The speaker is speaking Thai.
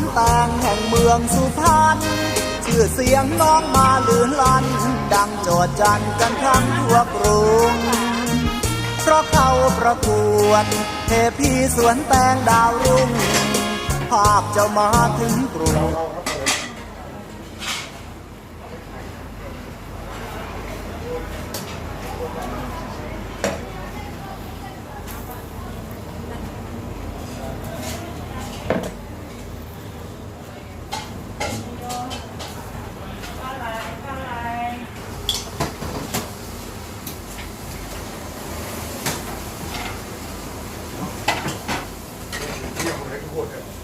นแตงแห่งเมืองสุพรรณชื่อเสียงน้องมาลือลัน ดังโจดจันกันทั้งทั่วกรุง เพราะเขาประกวดเทพีสวนแตงดาวรุ่ง ภาพจะมาถึงกรุง เ